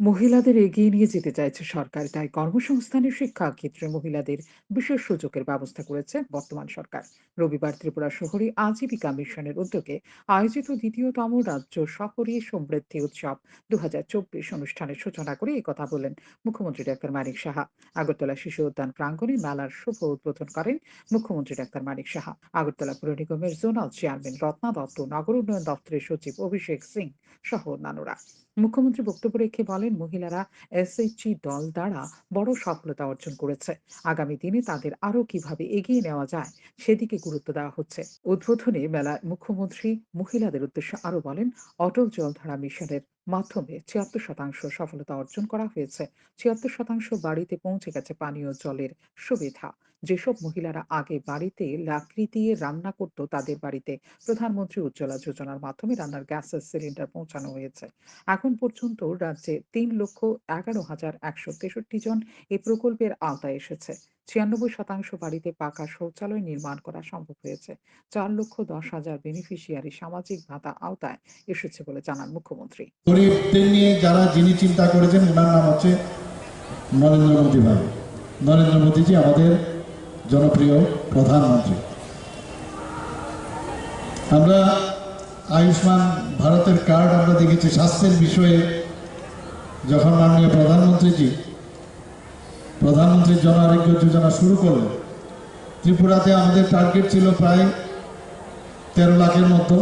মহিলাদের এগিয়ে নিয়ে যেতে চাইছে সরকার। তাই কর্মসংস্থানের শিক্ষা ক্ষেত্রে মহিলাদের বিশেষ সুযোগের ব্যবস্থা করেছে বর্তমান সরকার। রবিবার ত্রিপুরা শহরে আজীবিকা মিশনের উদ্যোগে আয়োজিত দ্বিতীয়তম রাজ্য শহরী সমৃদ্ধি উৎসব দুহাজার চব্বিশ অনুষ্ঠানের সূচনা করে কথা বলেন মুখ্যমন্ত্রী ডাক্তার মানিক সাহা। আগরতলা শিশু উদ্যান প্রাঙ্গণে মেলার শুভ উদ্বোধন করেন মুখ্যমন্ত্রী ডাক্তার মানিক সাহা। আগরতলা পুর নিগমের জোনাল চেয়ারম্যান রত্না দত্ত, নগর উন্নয়ন দপ্তরের সচিব অভিষেক সিং সহ অন্যান্যরা। মুখ্যমন্ত্রী বক্তব্য রেখে বলেন, মহিলারা এসএইচজি দল দ্বারা বড় সফলতা অর্জন করেছে। আগামী দিনে তাদের আরও কীভাবে এগিয়ে নেওয়া যায় সেদিকে গুরুত্ব দেওয়া হচ্ছে। উদ্বোধনে মেলায় মুখ্যমন্ত্রী মহিলাদের উদ্দেশ্যে আরও বলেন, অটল জলধারা মিশনের মাধ্যমে ছিয়াত্তর শতাংশ সফলতা অর্জন করা হয়েছে। ছিয়াত্তর শতাংশ বাড়িতে পৌঁছে গেছে পানীয় জলের সুবিধা। যেসব মহিলারা আগে বাড়িতে লাকড়ি দিয়ে রান্না করত, তাদের বাড়িতে প্রধানমন্ত্রী উজ্জ্বলা যোজনার মাধ্যমে রান্নার গ্যাসের সিলিন্ডার পৌঁছানো হয়েছে। এখন পর্যন্ত রাজ্যে তিন লক্ষ এগারো হাজার একশো তেষট্টি জন এই প্রকল্পের আওতায় এসেছে। ছিয়ানব্বই শতাংশ বাড়িতে পাকা শৌচালয় নির্মাণ করা সম্ভব হয়েছে। চার লক্ষ দশ হাজার বেনিফিশিয়ারি সামাজিক ভাতা আওতায় এসেছে বলে জানান মুখ্যমন্ত্রী। গরিবদের নিয়ে যারা যিনি চিন্তা করেছেন, ওনার নাম হচ্ছে নরেন্দ্র মোদী ভাই। নরেন্দ্র মোদীজি আমাদের জনপ্রিয় প্রধানমন্ত্রী। আমরা আয়ুষ্মান ভারতের কার্ড আমরা দেখেছি, স্বাস্থ্যের বিষয়ে যখন মাননীয় প্রধানমন্ত্রীজি প্রধানমন্ত্রী জন আরোগ্য যোজনা শুরু করলেন। ত্রিপুরাতে আমাদের টার্গেট ছিল প্রায় তেরো লাখের মতো।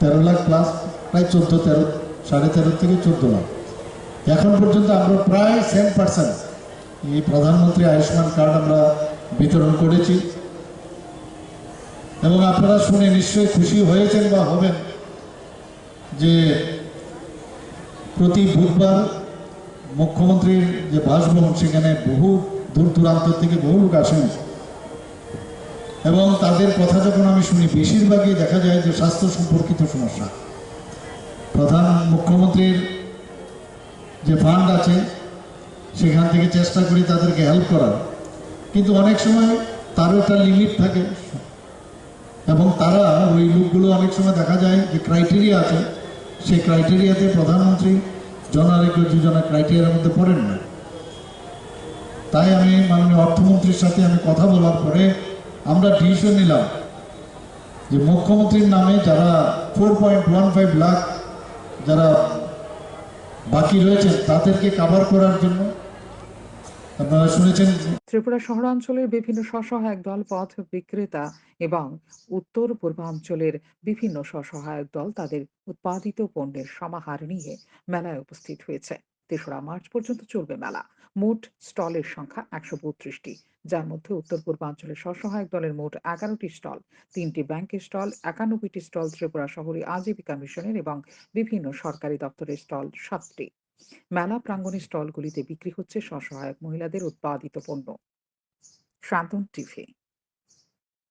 তেরো লাখ প্লাস প্রায় চোদ্দ, তেরো, সাড়ে তেরো থেকে চোদ্দ লাখ। এখন পর্যন্ত আমরা প্রায় সেম পার্সেন্ট এই প্রধানমন্ত্রী আয়ুষ্মান কার্ড আমরা বিতরণ করেছি। এবং আপনারা শুনে নিশ্চয়ই খুশি হয়েছেন বা হবেন যে প্রতি বুধবার মুখ্যমন্ত্রীর যে বাসভবন, সেখানে বহু দূর দূরান্ত থেকে বহু লোক আসেন। এবং তাদের কথা যখন আমি শুনি, বেশিরভাগই দেখা যায় যে স্বাস্থ্য সম্পর্কিত সমস্যা। প্রধান মুখ্যমন্ত্রীর যে ফান্ড আছে, সেখান থেকে চেষ্টা করি তাদেরকে হেল্প করার। কিন্তু অনেক সময় তারও একটা লিমিট থাকে। এবং তারা ওই লোকগুলো অনেক সময় দেখা যায় যে ক্রাইটেরিয়া আছে, সেই ক্রাইটেরিয়াতে প্রধানমন্ত্রী জন যোজনা ক্রাইটেরিয়ার মধ্যে পড়েন না, তাই আমি মাননীয় অর্থমন্ত্রীর সাথে আমি কথা বলার পরে আমরা ডিসিশন নিলাম যে মুখ্যমন্ত্রীর নামে যারা four point one five lakh যারা বাকি রয়েছে তাদেরকে কাভার করার জন্য আপনারা শুনেছেন ত্রিপুরা শহরাঞ্চলের বিভিন্ন স্বসহায়ক দল পথ বিক্রেতা এবং উত্তর পূর্বাঞ্চলের বিভিন্ন স্বসহায়ক দল তাদের উৎপাদিত পণ্যের সমাহার নিয়ে মেলায় উপস্থিত হয়েছে। তেসরা মার্চ পর্যন্ত চলবে মেলা। মোট স্টলের সংখ্যা একশো বত্রিশটি। যার মধ্যে উত্তর পূর্বাঞ্চলের স্বসহায়ক দলের মোট এগারোটি স্টল, তিনটি ব্যাংকের স্টল একানব্বইটি স্টল ত্রিপুরা শহরে আজীবিকা মিশনের এবং বিভিন্ন সরকারি দপ্তরের স্টল সাতটি। মেলা প্রাঙ্গণের স্টলগুলিতে বিক্রি হচ্ছে স্বসহায়ক মহিলাদের উৎপাদিত পণ্য। শান্তন টিভি